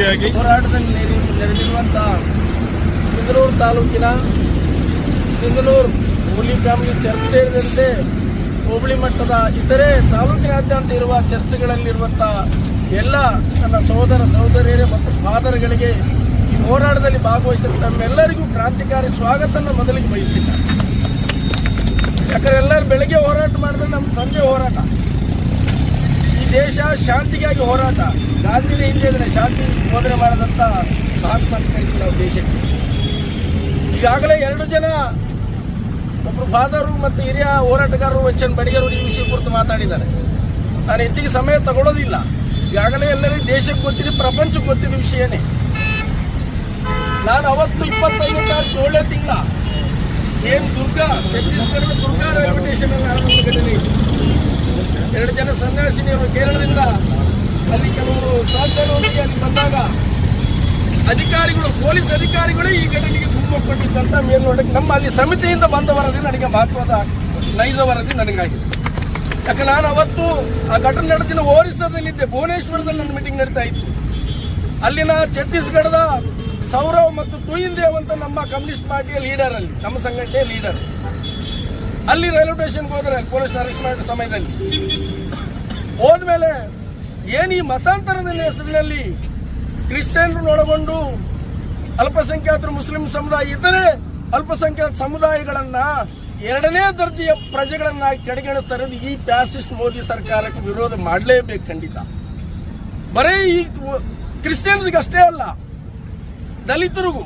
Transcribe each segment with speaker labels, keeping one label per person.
Speaker 1: ರೀತಿಯಾಗಿ
Speaker 2: ಹೋರಾಟದಲ್ಲಿ ನಡೆದಿರುವಂತಹ ಸಿಂಧನೂರು ತಾಲೂಕಿನ ಸಿಂಧನೂರು ಹುಲಿ ಫ್ಯಾಮಿಲಿ ಚರ್ಚ್ ಸೇರಿದಂತೆ ಹೋಬಳಿ ಮಟ್ಟದ ಇತರೆ ತಾಲೂಕಿನಾದ್ಯಂತ ಇರುವ ಚರ್ಚ್ಗಳಲ್ಲಿರುವಂಥ ಎಲ್ಲ ನನ್ನ ಸಹೋದರ ಸಹೋದರಿಯರೇ ಮತ್ತು ಫಾದರ್ಗಳಿಗೆ ಈ ಹೋರಾಟದಲ್ಲಿ ಭಾಗವಹಿಸಿದ ತಮ್ಮೆಲ್ಲರಿಗೂ ಕ್ರಾಂತಿಕಾರಿ ಸ್ವಾಗತವನ್ನು ಮೊದಲಿಗೆ ಬಯಸ್ತಿದ್ದಾರೆ ಯಾಕಂದ್ರೆ ಎಲ್ಲರೂ ಬೆಳಗ್ಗೆ ಹೋರಾಟ ಮಾಡಿದ್ರೆ ನಮ್ಮ ಸಂಜೆ ಹೋರಾಟ. ದೇಶ ಶಾಂತಿಗಾಗಿ ಹೋರಾಟ. ಗಾಂಧಿನೇ ಹಿಂದೆ ಅಂದರೆ ಶಾಂತಿ ಬೋಧನೆ ಮಾಡದಂತ ಮಹಾತ್ಮ ನಾವು ದೇಶಕ್ಕೆ. ಈಗಾಗಲೇ ಎರಡು ಜನ ಒಬ್ಬರು ಫಾದರು ಮತ್ತು ಹಿರಿಯ ಹೋರಾಟಗಾರರು ವಚನ್ ಬಡಿಗರು ಈ ವಿಷಯ ಕುರಿತು ಮಾತಾಡಿದ್ದಾರೆ. ನಾನು ಹೆಚ್ಚಿಗೆ ಸಮಯ ತಗೊಳ್ಳೋದಿಲ್ಲ. ಈಗಾಗಲೇ ಎಲ್ಲರಿಗೂ ದೇಶಕ್ಕೆ ಗೊತ್ತಿದೆ, ಪ್ರಪಂಚಕ್ಕೆ ಗೊತ್ತಿದ್ದ ವಿಷಯನೇ. ನಾನು ಅವತ್ತು ಇಪ್ಪತ್ತೈದು ತಾರೀಕು ಏಳನೇ ತಿಂಗಳ. ಏನು ದುರ್ಗಾ, ಛತ್ತೀಸ್ಗಢದ ದುರ್ಗಾ ರೈಲ್ವೆ ಸ್ಟೇಷನ್ ಅಲ್ಲಿ ಘಟನೆ ಇತ್ತು ಎರಡು ಜನ ಸನ್ಯಾಸಿನಿಯರು ಕೇರಳದಿಂದ ಅಲ್ಲಿ ಕೆಲವರು ಸಾಧ್ಯ ಬಂದಾಗ ಅಧಿಕಾರಿಗಳು, ಪೊಲೀಸ್ ಅಧಿಕಾರಿಗಳು ಈ ಘಟನೆಗೆ ತುಂಬಿಕೊಂಡಿದ್ದಂತ ಮೇಲ್ನೋಟಕ್ಕೆ ನಮ್ಮ ಅಲ್ಲಿ ಸಮಿತಿಯಿಂದ ಬಂದ ವರದಿ ನನಗೆ ಮಹತ್ವದ ನೈಜ ವರದಿ ನನಗಾಗಿದೆ. ಯಾಕೆ ನಾನು ಅವತ್ತು ಆ ಘಟನೆ ನಡೆದಿನ ಓರಿಸ್ಸಾದಲ್ಲಿದ್ದೆ, ಭುವನೇಶ್ವರದಲ್ಲಿ ನನ್ನ ಮೀಟಿಂಗ್ ನಡೀತಾ ಇತ್ತು. ಅಲ್ಲಿನ ಛತ್ತೀಸ್ಗಢದ ಸೌರವ್ ಮತ್ತು ತುಯಿನ್ದೇವ್ ಅಂತ ನಮ್ಮ ಕಮ್ಯುನಿಸ್ಟ್ ಪಾರ್ಟಿಯ ಲೀಡರ್ ಅಲ್ಲಿ, ನಮ್ಮ ಸಂಘಟನೆಯ ಲೀಡರ್ ಅಲ್ಲಿ ರೈಲ್ವೆ ಸ್ಟೇಷನ್ಗೆ ಹೋದ್ರೆ ಪೊಲೀಸ್ ಅರೆಸ್ಟ್ ಮಾಡಿದ ಸಮಯದಲ್ಲಿ. ಹೋದ್ಮೇಲೆ ಏನು ಈ ಮತಾಂತರದ ಹೆಸರಿನಲ್ಲಿ ಕ್ರಿಶ್ಚಿಯನ್ರು ಒಳಗೊಂಡು ಅಲ್ಪಸಂಖ್ಯಾತರು ಮುಸ್ಲಿಂ ಸಮುದಾಯ ಇತರೆ ಅಲ್ಪಸಂಖ್ಯಾತ ಸಮುದಾಯಗಳನ್ನ ಎರಡನೇ ದರ್ಜೆಯ ಪ್ರಜೆಗಳನ್ನ ಕೆಳಗಿಳಿಸ್ತಾರೆ ಈ ಪ್ಯಾಸಿಸ್ಟ್ ಮೋದಿ ಸರ್ಕಾರಕ್ಕೆ ವಿರೋಧ ಮಾಡಲೇಬೇಕು ಖಂಡಿತ. ಬರೀ ಈ ಕ್ರಿಶ್ಚಿಯನ್ಸ್ಗೆ ಅಷ್ಟೇ ಅಲ್ಲ, ದಲಿತರಿಗೂ,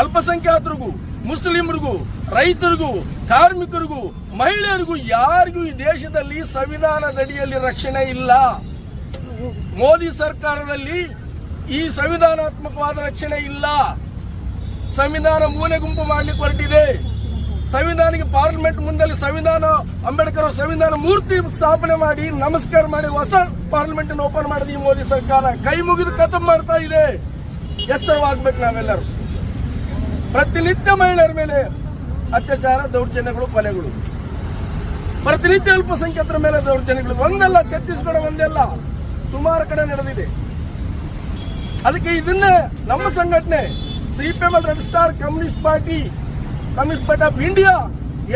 Speaker 2: ಅಲ್ಪಸಂಖ್ಯಾತರಿಗೂ, ಮುಸ್ಲಿಮರಿಗೂ, ರೈತರಿಗೂ, ಕಾರ್ಮಿಕರಿಗೂ, ಮಹಿಳೆಯರಿಗೂ ಯಾರಿಗೂ ಈ ದೇಶದಲ್ಲಿ ಸಂವಿಧಾನದಡಿಯಲ್ಲಿ ರಕ್ಷಣೆ ಇಲ್ಲ. ಮೋದಿ ಸರ್ಕಾರದಲ್ಲಿ ಈ ಸಂವಿಧಾನಾತ್ಮಕವಾದ ರಕ್ಷಣೆ ಇಲ್ಲ. ಸಂವಿಧಾನ ಮೂಲೆ ಗುಂಪು ಮಾಡಲಿಕ್ಕೆ ಹೊರಟಿದೆ. ಸಂವಿಧಾನಿಗೆ ಪಾರ್ಲಿಮೆಂಟ್ ಮುಂದಲ್ಲಿ ಸಂವಿಧಾನ, ಅಂಬೇಡ್ಕರ್ ಸಂವಿಧಾನ ಮೂರ್ತಿ ಸ್ಥಾಪನೆ ಮಾಡಿ, ನಮಸ್ಕಾರ ಮಾಡಿ, ಹೊಸ ಪಾರ್ಲಿಮೆಂಟ್ ಅನ್ನು ಓಪನ್ ಮಾಡಿದ ಈ ಮೋದಿ ಸರ್ಕಾರ. ಕೈ ಮುಗಿದು ಖತಮ್ ಮಾಡ್ತಾ ಇದೆ. ಎಚ್ಚರವಾಗಬೇಕು ನಾವೆಲ್ಲರೂ. ಪ್ರತಿನಿತ್ಯ ಮಹಿಳೆಯರ ಮೇಲೆ ಅತ್ಯಾಚಾರ, ದೌರ್ಜನ್ಯಗಳು, ಕೊಲೆಗಳು. ಪ್ರತಿನಿತ್ಯ ಅಲ್ಪಸಂಖ್ಯಾತರ ಮೇಲೆ ದೌರ್ಜನ್ಯಗಳು. ಒಂದಲ್ಲ, ಛತ್ತೀಸ್ಗಢ ಒಂದಲ್ಲ. ಸುಮಾರು ಕಡೆ ನಡೆದಿದೆ. ಅದಕ್ಕೆ ಇದನ್ನ ನಮ್ಮ ಸಂಘಟನೆ CPM Red Star Communist Party Communist Party of India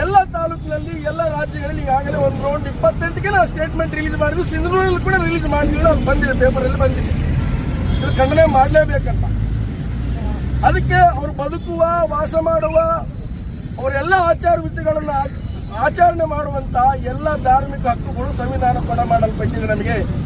Speaker 2: ಎಲ್ಲ ತಾಲೂಕಿನಲ್ಲಿ, ಎಲ್ಲ ರಾಜ್ಯಗಳಲ್ಲಿ ಈಗಾಗಲೇ ಒಂದು ರೌಂಡ್ ಇಪ್ಪತ್ತೆಂಟಕ್ಕೆ ನಾವು ಸ್ಟೇಟ್ಮೆಂಟ್ ರಿಲೀಸ್ ಮಾಡಿದ್ವಿ. ಸಿಂಧನೂರಲ್ಲಿ ಕೂಡ ರಿಲೀಸ್ ಮಾಡಿದ್ವಿ ಅದು ಬಂದಿದೆ ಪೇಪರಲ್ಲಿ ಬಂದಿದೆ. ಇದು ಖಂಡನೆ ಮಾಡಲೇಬೇಕಂತ. ಅದಕ್ಕೆ ಅವರು ಬದುಕುವ, ವಾಸ ಮಾಡುವ, ಅವರೆಲ್ಲ ಆಚಾರ ವಿಚಾರಗಳನ್ನು ಆಚರಣೆ ಮಾಡುವಂತಹ ಎಲ್ಲ ಧಾರ್ಮಿಕ ಹಕ್ಕುಗಳು, ಸಂವಿಧಾನ ಕೂಡ ಮಾಡಲ್ಪಟ್ಟಿದೆ ನಮಗೆ.